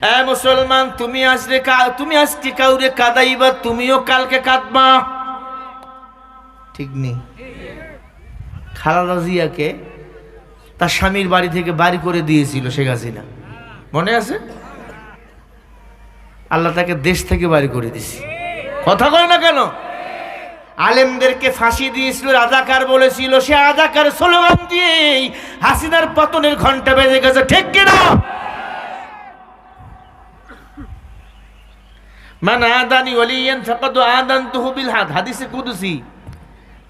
হ্যাঁ মুসলমান, তুমি আজকে কা- তুমি আজকে কাউরে কাদাইবা, তুমিও কালকে কাঁদবা। ঠিক নেই। খালাদা জিয়াকে তার স্বামীর বাড়ি থেকে বাড়ি করে দিয়েছিল শেখ হাসিনা। মনে আছে? আল্লাহ তাকে দেশ থেকে বাড়ি করে দিছি কথা কয় না কেন? আলেমদেরকে ফাঁসি দিয়েছিল, রাজাকার বলেছিল, সে রাজাকার স্লোগান দিয়েই হাসিনার পতনের ঘণ্টা বেজে গেছে, ঠিক কিনা? মান আদানি ওলিয়ান ফাকাদ আদানতুহু বিল হাদ। হাদিসে কুদসি,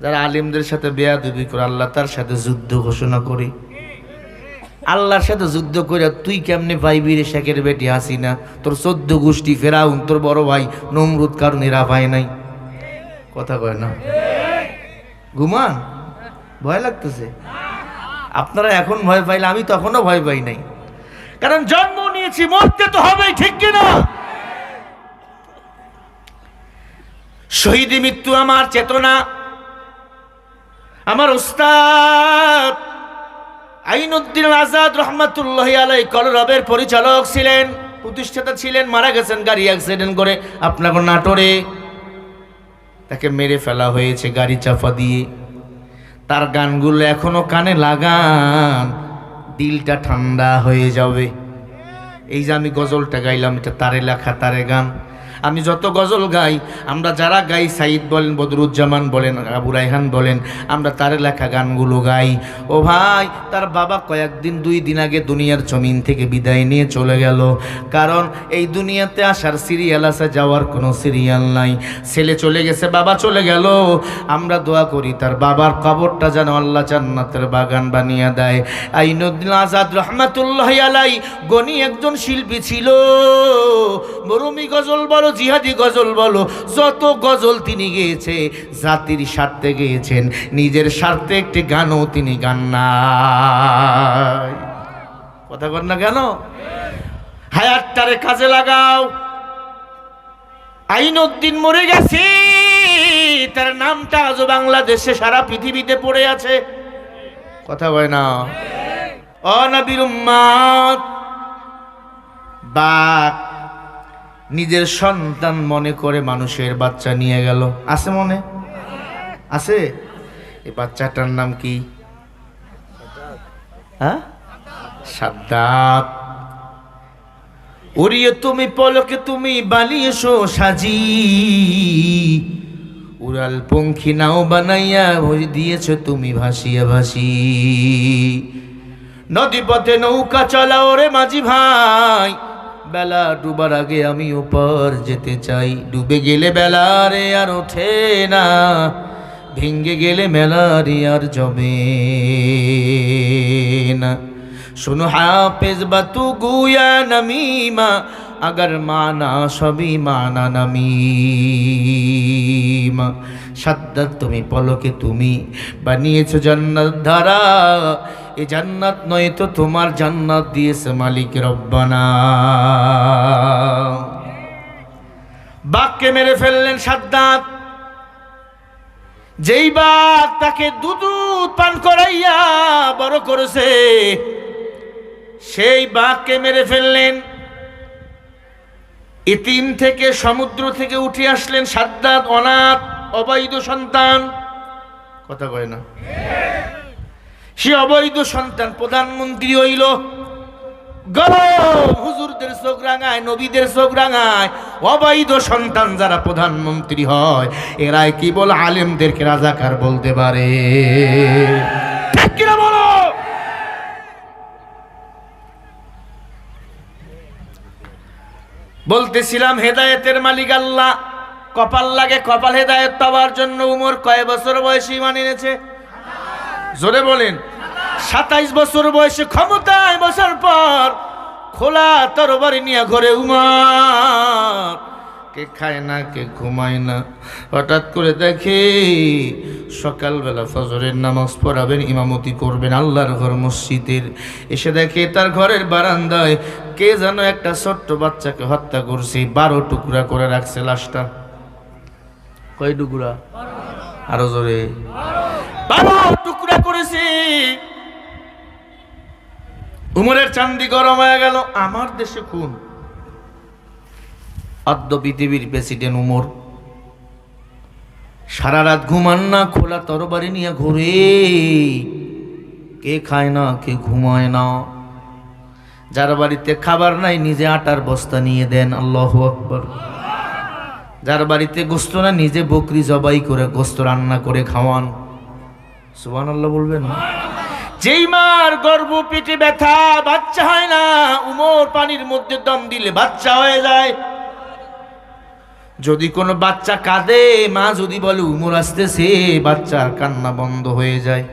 যারা আলেমদের সাথে বেয়াদবি করে, আল্লাহ তার সাথে যুদ্ধ ঘোষণা করে। আল্লাহর সাথে যুদ্ধ করে, তুই কেমনে পাইবি রে শেখের বেটি হাসিনা? তোর চোদ্দ গোষ্ঠী, ফেরাউন, তোর বড় ভাই, নমরুদ কারণ এরা পায় নাই। কথা কয় না? ঘুমান। ভয় লাগতেছে। আপনারা এখন ভয় পাইলে, আমি তখনও ভয় পাই নাই। কারণ জন্ম নিয়েছি, মরতে তো হবেই, ঠিক কিনা? শহীদ মৃত্যু আমার চেতনা। আমার উস্তাদ আইনুদ্দিন আজাদ রহমাতুল্লাহ আলাই কলরবের পরিচালক ছিলেন, প্রতিষ্ঠাতা ছিলেন, মারা গেছেন, গাড়ি অ্যাক্সিডেন্ট করে আপনার নাটোরে। তাকে মেরে ফেলা হয়েছে, গাড়ি চাপা দিয়ে। তার গানগুলো এখনও কানে লাগান, দিলটা ঠান্ডা হয়ে যাবে। এই যে আমি গজলটা গাইলাম, এটা তারে লেখা, তারে গান। আমি যত গজল গাই, আমরা যারা গাই, সাইদ বলেন, বদরুজ্জামান বলেন, আবু রায়হান বলেন, আমরা তার লেখা গানগুলো গাই। ও ভাই, তার বাবা কয়েকদিন, দুই দিন আগে দুনিয়ার জমিন থেকে বিদায় নিয়ে চলে গেল। কারণ এই দুনিয়াতে আসার সিরিয়াল আছে, যাওয়ার কোনো সিরিয়াল নাই। ছেলে চলে গেছে, বাবা চলে গেল। আমরা দোয়া করি, তার বাবার কবরটা যেন আল্লাহ জান্নাতের বাগান বানিয়ে দেয়। আইনুদ্দিন আজাদ রহমাতুল্লাহ আলাই গনি একজন শিল্পী ছিল। মরুমি গজল বলো জিহাদি গজল বলো, যত গজল তিনি গেয়েছে, জাতির স্বার্থে গেয়েছেন, নিজের স্বার্থে একটি গানও তিনি গান নাই। কথা কর না কেন? হায়াতটারে কাজে লাগাও। আইনউদ্দিন মরে গেছে, তার নামটা আজও বাংলাদেশে সারা পৃথিবীতে পড়ে আছে। কথা হয় না? অনবীর বাঘ নিজের সন্তান মনে করে মানুষের বাচ্চা নিয়ে গেল। আছে মনে? আছে? এই বাচ্চাটার নাম কি? হ্যাঁ? সাদ্দাত। উড়িয়ে তুমি পলকে তুমি বালিয়েছো সাজি। উড়াল পঙ্খী নাও বানাইয়া দিয়েছ তুমি ভাসিয়া ভাসি। নদী পথে নৌকা চলাও রে মাঝি ভাই। বেলা ডুবার আগে আমি ওপর যেতে চাই। ডুবে গেলে বেলা রে আর ওঠে না ভেঙ্গে গেলে মেলা রে আর জমে না। শোনো হাফেজ বা তু গুয়া নমিমা, আগার মানা সবই মানা নামিমা। সাদ্দাত তুমি, পলকে তুমি, বানিয়েছো জান্নাত ধারা এ জান্নাত নয় তো তোমার জান্নাত দিয়েছে মালিক রব্বানা। বাঘকে মেরে ফেললেন সাদ্দাত। যেই বাঘ তাকে দুধ পান করাইয়া বড় করেছে, সেই বাঘকে মেরে ফেললেন। ইতিম থেকে সমুদ্র থেকে উঠে আসলেন সাদ্দাত অনাথ অবৈধ সন্তান। কথা কয় না? সে অবৈধ সন্তান প্রধানমন্ত্রী হইল। গরম হুজুরদের চোখ রাঙায়, নবীদের চোখ রাঙায়, অবৈধ সন্তান যারা প্রধানমন্ত্রী হয়, এরাই কি বল আলেমদেরকে রাজাকার বলতে পারে। বলো? বলতেছিলাম, হেদায়েতের মালিক আল্লাহ। কপাল লাগে কপাল হেদায়েত পাওয়ার জন্য উমর কয় বছর বয়সী ইমান এনেছে? জোরে বলেন। সাতাইশ বছর বয়সে ক্ষমতায় বসার পর খোলা তরবারি নিয়ে ঘরে উমার। কে খায় না কে ঘুমায় না। হঠাৎ করে দেখে সকালবেলা ফজরের নামাজ পড়াবেন ইমামতি করবেন আল্লাহর ঘর মসজিদের। এসে দেখে তার ঘরের বারান্দায় কে যেন একটা ছোট্ট বাচ্চাকে হত্যা করছে বারো টুকরা করে রাখছে লাশটা। কয় টুকরা? আরও জোরে। বারো টুকরা করেছে। উমরের চান্দি গরম হয়ে গেল। আমার দেশে খুন। আদ্য পৃথিবীর প্রেসিডেন্ট উমর। সারা রাত ঘুমান না, খোলা তরবারি নিয়ে ঘুরে। কে খায় না, কে ঘুমায় না। যার বাড়িতে খাবার নাই, নিজে আটার বস্তা নিয়ে দেন। আল্লাহ আকবর। যার বাড়িতে গোস্ত না নিজে বকরি জবাই করে গোস্ত রান্না করে খাওয়ান। সুবান আল্লাহ বলবেন? যেই মার গর্ভ পেটে ব্যথা, বাচ্চা হয় না, উমর পানির মধ্যে দম দিলে বাচ্চা হয়ে যায়। যদি কোনো বাচ্চা কাঁদে, মা যদি বলে, উমর আসতেছে বাচ্চার কান্না বন্ধ হয়ে যায়।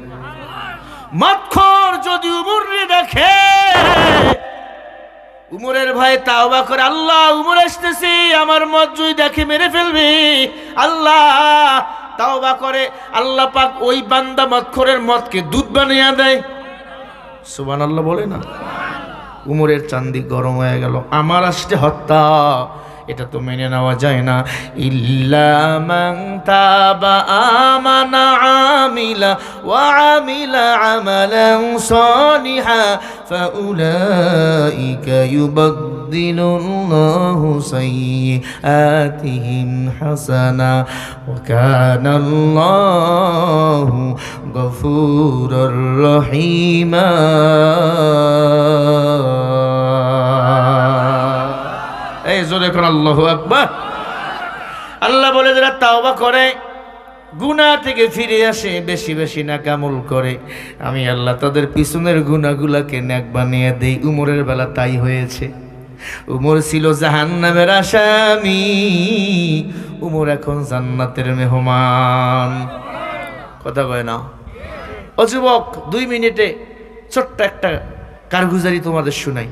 মৎখর যদি উমরে দেখে, উমরের ভয়ে তাওবা করে, আল্লাহ, উমর আসতেছে, আমার মত যদি দেখে মেরে ফেলবে, আল্লাহ তাওবা করে, আল্লাহ পাক ওই বান্দা মৎখরের মতকে দুধ বানিয়ে দেয়। সুবান আল্লাহ বলে না? উমরের চান্দি গরম হয়ে গেল, আমার আসছে হত্যা। এটা তো মেনে নেওয়া যায় না। ইল্লা মান তাবা আমানা আমিলা ওয়া আমিলা আমালান সালিহা। ফাউলাইকা ইউবাদদিলুল্লাহু সাইয়্যাতিহিম হাসানা। ওয়া কানা আল্লাহু গফুরুর রহিমা। এই জোরে কোন আল্লাহ আকবার। আল্লাহ বলে যারা তাওবা করে গুনাহ থেকে ফিরে আসে, বেশি বেশি নাকামল করে। আমি আল্লাহ তাদের পিছনের গুনাহগুলাকে ন্যাক বানিয়ে দেই। উমরের বেলা তাই হয়েছে। উমর ছিল জাহান্নামের আসামি। উমর এখন জান্নাতের মেহমান। কথা কয় না? ও যুবক, দুই মিনিটে ছোট্ট একটা কারগুজারি তোমাদের শুনাই।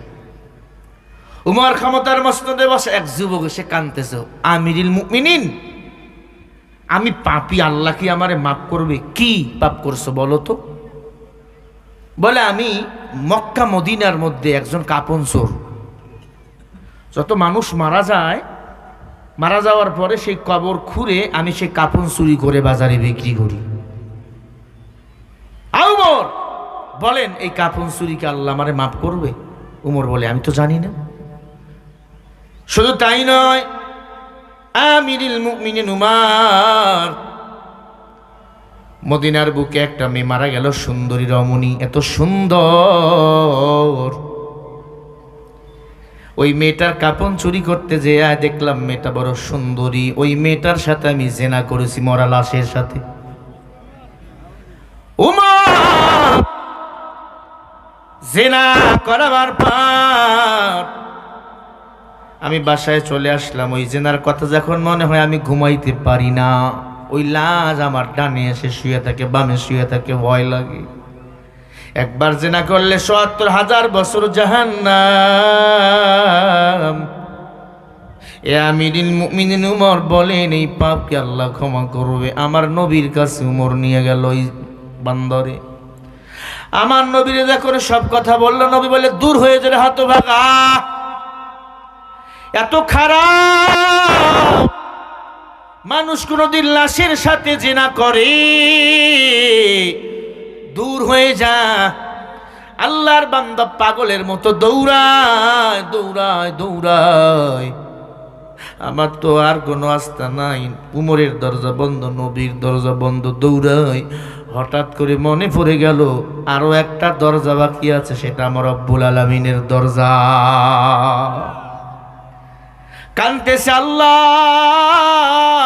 উমর ক্ষমতার মসনদে বসে, এক যুবক এসে কানতেছে আমিরিল মুমিনিন, আমি পাপি, আল্লাহ কি আমারে মাফ করবে? কি পাপ করছ বলো তো? বলে, আমি মক্কা মদিনার মধ্যে একজন কাপন চোর। যত মানুষ মারা যায়, মারা যাওয়ার পরে সেই কবর খুঁড়ে আমি সেই কাপন চুরি করে বাজারে বিক্রি করি। আ উমর বলেন, এই কাপন চুরিকে আল্লাহ আমারে মাফ করবে? উমর বলে, আমি তো জানি না। শুধু তাই নয়, আমিরিল মুমিনিন মদিনার বুকে একটা মেয়ে মারা গেল, সুন্দরী রমণী, এত সুন্দর। ওই মেয়েটার কাপন চুরি করতে যেয়ে দেখলাম মেয়েটা বড় সুন্দরী। ওই মেয়েটার সাথে আমি জেনা করেছি মরা লাশের সাথে। উমার, জেনা করাবার পর আমি বাসায় চলে আসলাম, ওই জেনার কথা যখন মনে হয় আমি ঘুমাইতে পারি না, ওই লাজ আমার ডানে এসে শুয়ে থাকে, বামে শুয়ে থাকে, ভয় লাগে। একবার জেনা করলে সত্তর হাজার বছর জাহান্নাম। এ আমিরিল মুমিনিন উমর বলেন, এই পাপকে আল্লাহ ক্ষমা করবে, আমার নবীর কাছে উমর নিয়ে গেল ওই বান্দরে। আমার নবীরে যখন সব কথা বলল, নবী বলে দূর হয়ে যাবে হাত ভাগা। এত খারাপ। মানুষ কোনোদিন লাশের সাথে জেনা করে। দূর হয়ে যা। আল্লাহর বান্দা পাগলের মতো দৌড়ায় দৌড়ায় দৌড়ায়। আমার তো আর কোনো আস্থা নাই। উমরের দরজা বন্ধ, নবীর দরজা বন্ধ দৌড়াই হঠাৎ করে মনে পড়ে গেল, আরও একটা দরজা বাকি আছে, সেটা আমার আব্বুল আলমিনের দরজা। কানতেছে আল্লাহ।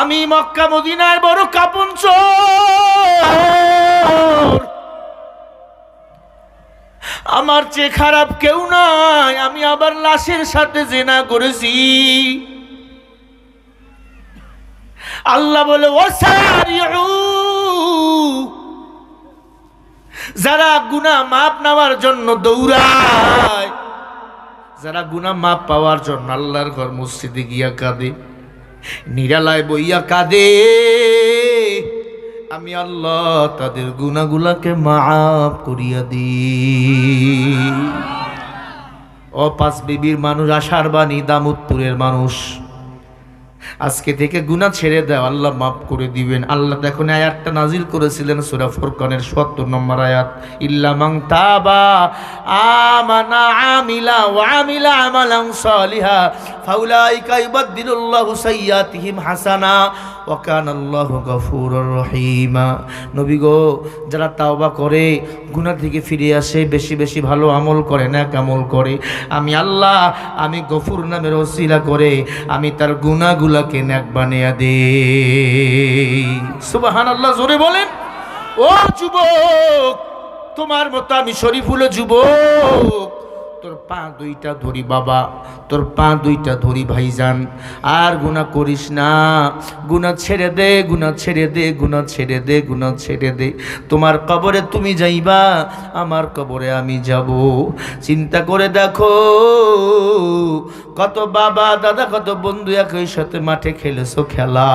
আমি মক্কা মদিনার বড় কাপন আমার চেয়ে খারাপ কেউ নাই, আমি আবার লাশের সাথে জেনা করেছি। আল্লাহ বলে ও যারা গুনা মাপ নেওয়ার জন্য দৌড়ায় যারা গুনা মাপ পাওয়ার জন্য আল্লাহর ঘর মসজিদে গিয়া কাঁদে, নিরালায় বইয়া কাঁদে। আমি আল্লাহ তাদের গুনাগুলাকে মাফ করিয়া দি ও পাঁচ বিবির মানুষ আশার বাণী দামোদপুরের মানুষ। আজকে থেকে গুনা ছেড়ে দাও, আল্লাহ মাফ করে দিবেন। আল্লাহ দেখুন আয়াতটা নাজিল করেছিলেন, সূরা ফুরকানের 70 নম্বর আয়াত। ইল্লা মান তাবা, আমানা, আমিলা, ওয়া আমিলা আমালান সালিহা, ফাউলাইকা ইউবাদদিলুল্লাহু সাইয়াতিহিম হাসানা। ওয়া কানাল্লাহু গফুরুর রহিমা। নবী গো, যারা তাওবা করে, গুনাহ থেকে ফিরে আসে, বেশি বেশি ভালো আমল করে না আমল করে। আমি আল্লাহ, আমি গফুর নামের ওসিলা করে, আমি তার গুনাহগুলাকে ন্যাক বানিয়ে দে সুবহানাল্লাহ, জোরে বলেন। ও যুবক, তোমার মতো আমি শরীফুল যুবক। তোর পা দুইটা ধরি বাবা, তোর পা দুইটা ধরি ভাইজান। আর গুণা করিস না গুণা ছেড়ে দে গুণা ছেড়ে দে গুণা ছেড়ে দে গুণা ছেড়ে দে। তোমার কবরে তুমি যাইবা, আমার কবরে আমি যাব। চিন্তা করে দেখো, কত বাবা, দাদা, কত বন্ধু একই সাথে মাঠে খেলেছো খেলা।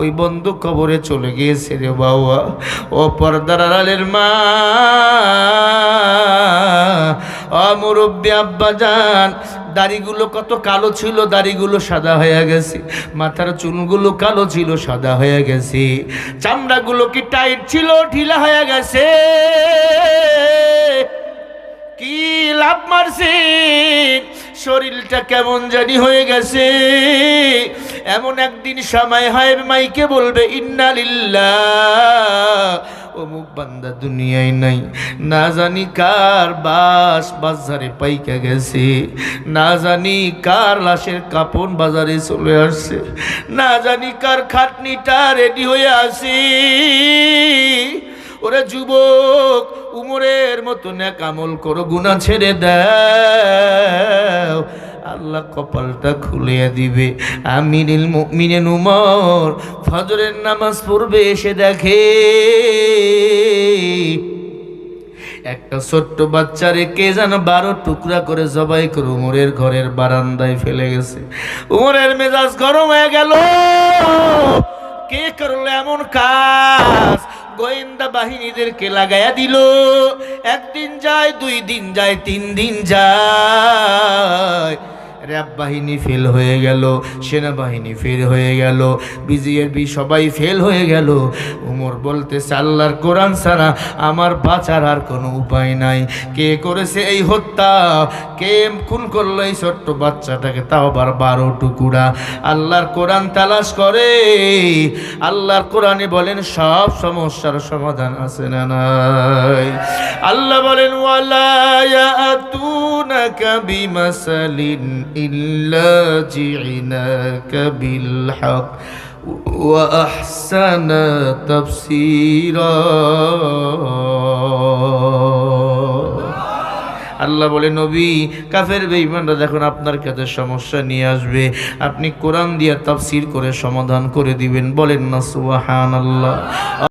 ওই বন্ধু কবরে চলে গিয়েছে রে বাবা। ও পর্দার আড়ালের মা অমুরব্বী আব্বা যান। দাড়িগুলো কত কালো ছিল, দাড়িগুলো সাদা হয়ে গেছে। মাথার চুলগুলো কালো ছিল, সাদা হয়ে গেছে। চামড়াগুলো কি টাইট ছিল, ঢিলা হয়ে গেছে। কি লাভ মারছে? শরীরটা কেমন জানি হয়ে গেছে। এমন একদিন সময় হয় মাইকে বলবে ইন্নালিল্লাহ অমুক বান্দা দুনিয়ায় নাই। না জানি কার বাস বাজারে পাইকা গেছে। না জানি কার লাশের কাপড় বাজারে চলে আসছে। না জানি কার খাটনিটা রেডি হয়ে আসে ওরে যুবক, উমরের মতো ন্যাক আমল করো গুণা ছেড়ে দাও। আল্লাহ কপালটা খুলিয়ে দিবে। আমিনুল মুমিনিন উমর ফজরের নামাজ পড়বে, এসে দেখে একটা ছোট্ট বাচ্চারে কে যেন বারো টুকরা করে জবাই করে উমরের ঘরের বারান্দায় ফেলে গেছে। উমরের মেজাজ গরম হয়ে গেল। কে করল এমন কাজ? গোয়েন্দা বাহিনীদেরকে লাগাইয়া দিল। একদিন যায়, দুই দিন যায়, তিন দিন যায়। র্যাব বাহিনী ফেল হয়ে গেল, সেনাবাহিনী ফেল হয়ে গেল বিজিএরবি সবাই ফেল হয়ে গেল। উমর বলতেছে, আল্লাহর কোরআন ছাড়া আমার বাঁচার আর কোনো উপায় নাই। কে করেছে এই হত্যা? কে খুন করল এই ছোট্ট বাচ্চাটাকে? তাও আবার বারো টুকুরা। আল্লাহর কোরআন তালাশ করে। আল্লাহর কোরআনে বলেন, সব সমস্যার সমাধান আছে না নাই? আল্লাহ বলেন, ওয়ালা ইয়াতুনাকা বিমাসালিন ইল্লা জিনাকা বিল হক وأحسن تفسيرا আল্লাহ বলে নবী কাফের বেঈমানরা দেখুন আপনার কাছে সমস্যা নিয়ে আসবে আপনি কোরআন দিয়ে তাফসীর করে সমাধান করে দিবেন বলেন না সুবহানাল্লাহ